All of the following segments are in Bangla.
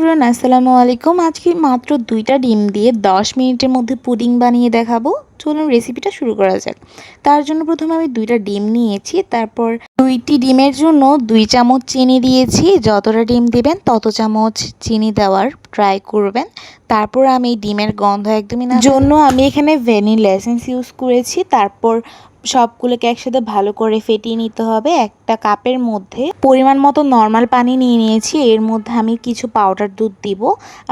এভরিওয়ান আসসালামু আলাইকুম। আজকে মাত্র দুইটা ডিম দিয়ে 10 মিনিটের মধ্যে পুডিং বানিয়ে দেখাবো। চলুন রেসিপিটা শুরু করা যাক। তার জন্য প্রথমে আমি দুইটা ডিম নিয়েছি, তারপর দুইটি ডিমের জন্য দুই চামচ চিনি দিয়েছি। যতটা ডিম দিবেন তত চামচ চিনি দেওয়ার ট্রাই করবেন। তারপর আমি ডিমের গন্ধ একদমই না জন্য আমি এখানে ভ্যানিলা এসেন্স ইউজ করেছি। তারপর সবগুলোকে একসাথে ভালো করে ফেটিয়ে নিতে হবে। একটা কাপের মধ্যে পরিমাণ মতো নর্মাল পানি নিয়ে নিয়েছি। এর মধ্যে আমি কিছু পাউডার দুধ দিব।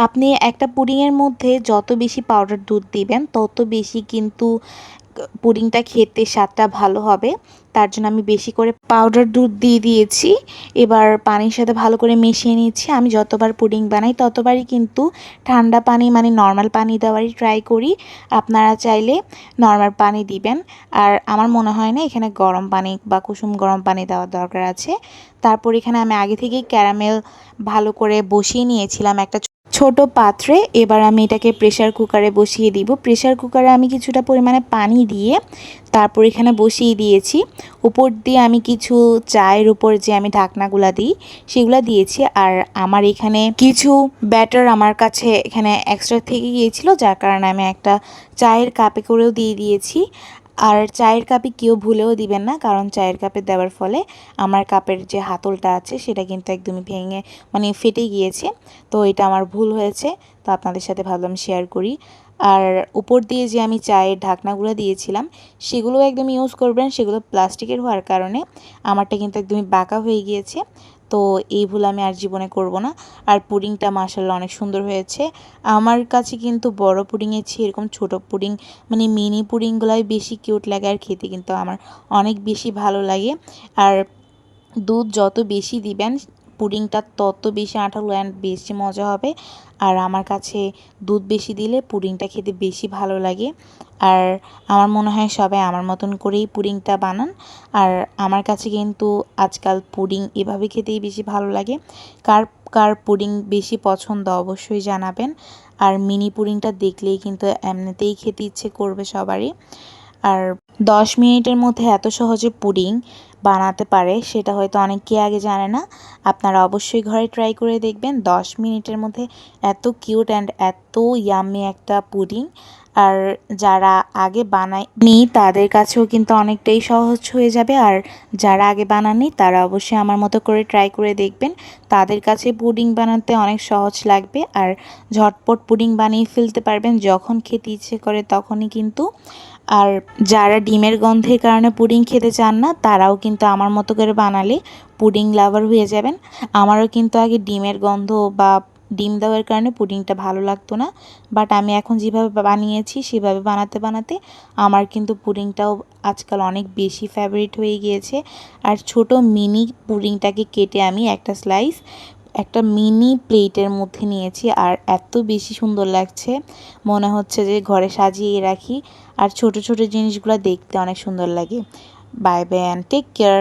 আপনি একটা পুডিংয়ের মধ্যে যত বেশি পাউডার দুধ দিবেন, তত বেশি কিন্তু পুডিংটা খেতে স্বাদটা ভালো হবে, তার জন্য আমি বেশি করে পাউডার দুধ দিয়ে দিয়েছি। এবার পানির সাথে ভালো করে মিশিয়ে নিচ্ছি। আমি যতবার পুডিং বানাই ততবারই কিন্তু ঠান্ডা পানি মানে নর্মাল পানি দেওয়ারই ট্রাই করি। আপনারা চাইলে নর্মাল পানি দিবেন। আর আমার মনে হয় না এখানে গরম পানি বা কুসুম গরম পানি দেওয়ার দরকার আছে। তারপর এখানে আমি আগে থেকেই ক্যারামেল ভালো করে বসিয়ে নিয়েছিলাম একটা ছোট পাত্রে এবার আমি এটাকে প্রেশার কুকারে বসিয়ে দিব। প্রেশার কুকারে আমি কিছুটা পরিমাণে পানি দিয়ে তারপর এখানে বসিয়ে দিয়েছি। উপর দিয়ে আমি কিছু চায়ের উপর যে আমি ঢাকনাগুলা দিই, সেগুলো দিয়েছি। আর আমার এখানে কিছু ব্যাটার আমার কাছে এখানে এক্সট্রা থেকে গিয়েছিল, যার কারণে আমি একটা চায়ের কাপে করেও দিয়ে দিয়েছি। আর চায়ের কাপে কেউ ভুলেও দিবেন না, কারণ চায়ের কাপে দেওয়ার ফলে আমার কাপের যে হাতলটা আছে সেটা কিন্তু একদমই ভেঙে মানে ফেটে গিয়েছে। তো এটা আমার ভুল হয়েছে, তো আপনাদের সাথে ভাবলাম শেয়ার করি। আর উপর দিয়ে যে আমি চায়ের ঢাকনাগুলো দিয়েছিলাম সেগুলো একদম ইউজ করবেন, সেগুলো প্লাস্টিকের হওয়ার কারণে আমারটা কিন্তু একদমই বাঁকা হয়ে গিয়েছে। তো এই ভুল আমি আর জীবনে করব না। আর পুডিংটা মাসাল্লাহ অনেক সুন্দর হয়েছে। আমার কাছে কিন্তু বড় পুডিংয়ের চেয়ে এরকম ছোট পুডিং মানে মিনি পুডিংগুলাই বেশি কিউট লাগে আর খেতে কিন্তু আমার অনেক বেশি ভালো লাগে। আর দুধ যত বেশি দিবেন পুডিংটা তত বেশি আঠালো অ্যান্ড বেশি মজা হবে। আর আমার কাছে দুধ বেশি দিলে পুডিংটা খেতে বেশি ভালো লাগে। আর আমার মনে হয় সবাই আমার মতন করেই পুডিংটা বানান। আর আমার কাছে কিন্তু আজকাল পুডিং এভাবে খেতেই বেশি ভালো লাগে। কার কার পুডিং বেশি পছন্দ অবশ্যই জানাবেন। আর মিনি পুডিংটা দেখলেই কিন্তু এমনিতেই খেতে ইচ্ছে করবে সবারই। আর দশ মিনিটের মধ্যে এত সহজে পুডিং বানাতে পারে, সেটা হয়তো অনেকে আগে জানে না। আপনারা অবশ্যই ঘরে ট্রাই করে দেখবেন, দশ মিনিটের মধ্যে এত কিউট অ্যান্ড এত ইয়াম্মি একটা পুডিং। আর যারা আগে বানায়নি, তাদের কাছেও কিন্তু অনেকটাই সহজ হয়ে যাবে। আর যারা আগে বানাননি, তারা অবশ্যই আমার মতো করে ট্রাই করে দেখবেন। তাদের কাছে পুডিং বানাতে অনেক সহজ লাগবে। আর ঝটপট পুডিং বানিয়ে ফেলতে পারবেন যখন খেতে ইচ্ছে করে তখনই কিন্তু। আর যারা ডিমের গন্ধের কারণে পুডিং খেতে চান না, তারাও কিন্তু আমার মতো করে বানালে পুডিং লাভার হয়ে যাবেন। আমারও কিন্তু আগে ডিমের গন্ধ বা ডিম দেওয়ার কারণে পুডিংটা ভালো লাগতো না। বাট আমি এখন যেভাবে বানিয়েছি, সেভাবে বানাতে বানাতে আমার কিন্তু পুডিংটাও আজকাল অনেক বেশি ফেভারিট হয়ে গিয়েছে। আর ছোট মিনি পুডিংটাকে কেটে আমি একটা স্লাইস একটা মিনি প্লেটের মধ্যে নিয়েছি। আর এত বেশি সুন্দর লাগছে, মনে হচ্ছে যে ঘরে সাজিয়ে রাখি। আর ছোট ছোট জিনিসগুলো দেখতে অনেক সুন্দর লাগে। Bye bye and take care